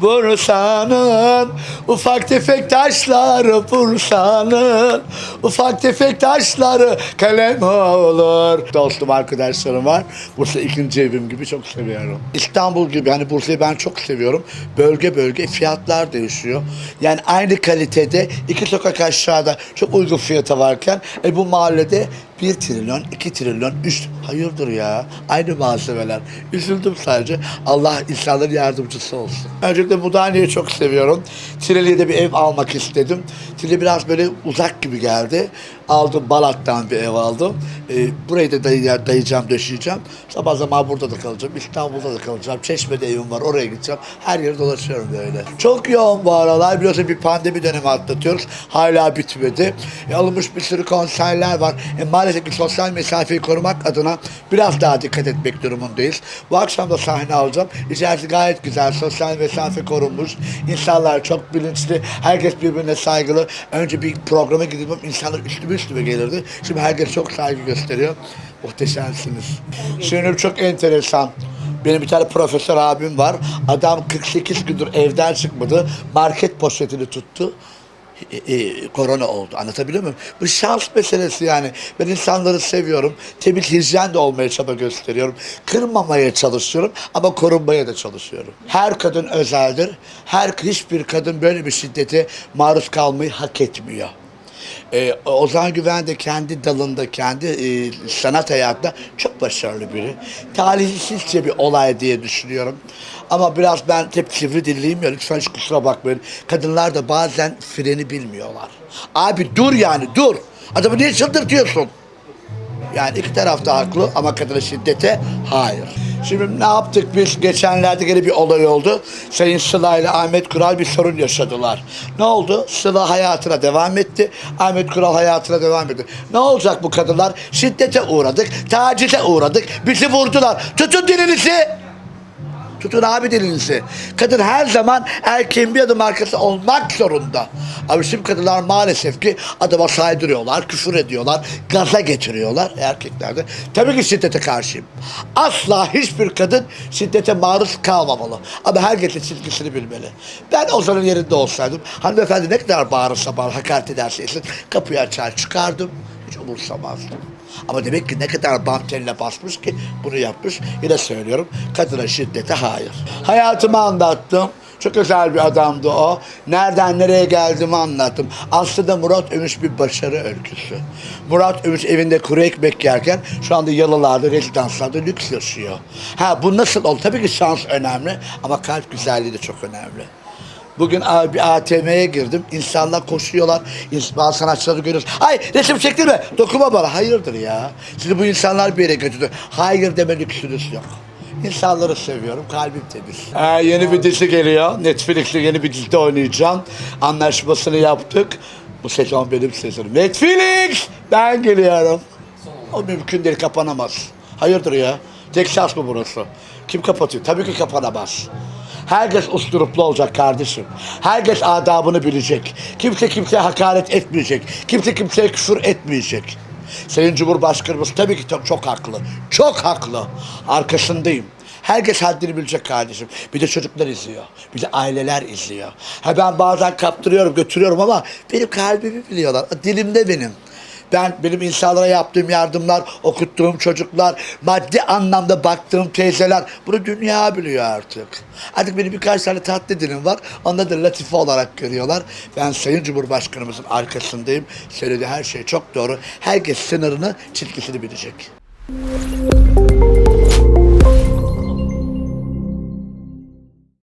Bursa'nın ufak tefek taşları Bursa'nın ufak tefek taşları kalem olur. Dostum arkadaşlarım var. Bursa ikinci evim gibi çok seviyorum. İstanbul gibi hani Bursa'yı ben çok seviyorum. Bölge bölge fiyatlar değişiyor. Yani aynı kalitede iki sokak aşağıda çok uygun fiyata varken e, bu mahallede 1 trilyon, 2 trilyon, 3 hayırdır ya. Aynı malzemeler. Üzüldüm sadece. Allah insanların yardımcısı olsun. Öncelikle Mudanya'yı çok seviyorum. Tireli'ye bir ev almak istedim. Tireli biraz böyle uzak gibi geldi. Aldım Balat'tan bir ev aldım. Ee, burayı da dayı, dayayacağım, döşeyeceğim. Sabah zaman burada da kalacağım. İstanbul'da da kalacağım. Çeşme'de evim var. Oraya gideceğim. Her yeri dolaşıyorum böyle. Çok yoğun bu aralar. Biliyorsun bir pandemi dönemi atlatıyoruz. Hala bitmedi. E, alınmış bir sürü konserler var. E, maalesef ki sosyal mesafeyi korumak adına biraz daha dikkat etmek durumundayız. Bu akşam da sahne alacağım. İçerisi gayet güzel. Sosyal mesafe korunmuş. İnsanlar çok bilinçli. Herkes birbirine saygılı. Önce bir programa gidip insanlar üstüme üstüme gelirdi. Şimdi herkes çok saygı gösteriyor. Muhteşemsiniz. Şimdi çok enteresan. Benim bir tane profesör abim var. Adam 48 gündür evden çıkmadı. Market poşetini tuttu. E, e, korona oldu. Anlatabiliyor muyum? Bu şans meselesi yani. Ben insanları seviyorum. Temiz hijyen de olmaya çaba gösteriyorum. Kırmamaya çalışıyorum ama korunmaya da çalışıyorum. Her kadın özeldir. Her hiçbir kadın böyle bir şiddete maruz kalmayı hak etmiyor. Ee, Ozan Güven de kendi dalında, kendi e, sanat hayatında çok başarılı biri. Talihsizce bir olay diye düşünüyorum. Ama biraz ben hep sivri dilliyim ya lütfen hiç kusura bakmayın. Kadınlar da bazen freni bilmiyorlar. Abi dur yani dur. Adamı niye çıldırtıyorsun? Yani iki taraf da haklı ama kadına şiddete hayır. Şimdi ne yaptık biz? Geçenlerde gene bir olay oldu. Sayın Sıla ile Ahmet Kural bir sorun yaşadılar. Ne oldu? Sıla hayatına devam etti. Ahmet Kural hayatına devam etti. Ne olacak bu kadınlar? Şiddete uğradık, tacize uğradık. Bizi vurdular. Tutun dilinizi. Tutun abi dilinizi. Kadın her zaman erkeğin bir adım arkası olmak zorunda. Ama şimdi kadınlar maalesef ki adama saydırıyorlar, küfür ediyorlar, gaza getiriyorlar erkeklerde. Tabii ki şiddete karşıyım. Asla hiçbir kadın şiddete maruz kalmamalı. Ama herkesin çizgisini bilmeli. Ben Ozan'ın yerinde olsaydım, hanımefendi ne kadar bağırırsa bağır, hakaret ederse kapıyı açar çıkardım, hiç umursamazdım. Ama demek ki ne kadar bam teline basmış ki bunu yapmış. Yine söylüyorum kadına şiddete hayır. Hayatımı anlattım. Çok özel bir adamdı o. Nereden nereye geldiğimi anlattım. Aslında Murat Övünç bir başarı öyküsü. Murat Övünç evinde kuru ekmek yerken şu anda yalılarda, rezidanslarda lüks yaşıyor. Ha bu nasıl oldu? Tabii ki şans önemli ama kalp güzelliği de çok önemli. Bugün bir ATM'ye girdim. İnsanlar koşuyorlar. İns- Bazı sanatçıları görüyoruz. Ay resim çektirme. Dokunma bana. Hayırdır ya. Sizi bu insanlar bir yere götürdü. Hayır deme lüksünüz yok. İnsanları seviyorum. Kalbim temiz. Ha, yeni bir dizi geliyor. Netflix'te yeni bir dizide oynayacağım. Anlaşmasını yaptık. Bu sezon benim sezonum. Netflix! Ben geliyorum. O mümkün değil kapanamaz. Hayırdır ya? Tek şans mı burası? Kim kapatıyor? Tabii ki kapanamaz. Herkes usturuplu olacak kardeşim. Herkes adabını bilecek. Kimse kimseye hakaret etmeyecek. Kimse kimseye küfür etmeyecek. Sayın Cumhurbaşkanımız tabii ki çok, çok haklı. Çok haklı. Arkasındayım. Herkes haddini bilecek kardeşim. Bir de çocuklar izliyor. Bir de aileler izliyor. Ha ben bazen kaptırıyorum, götürüyorum ama benim kalbimi biliyorlar. Dilimde benim. Ben benim insanlara yaptığım yardımlar, okuttuğum çocuklar, maddi anlamda baktığım teyzeler bunu dünya biliyor artık. Artık benim birkaç tane tatlı dilim var. Onları da latife olarak görüyorlar. Ben Sayın Cumhurbaşkanımızın arkasındayım. Söylediği her şey çok doğru. Herkes sınırını, çizgisini bilecek.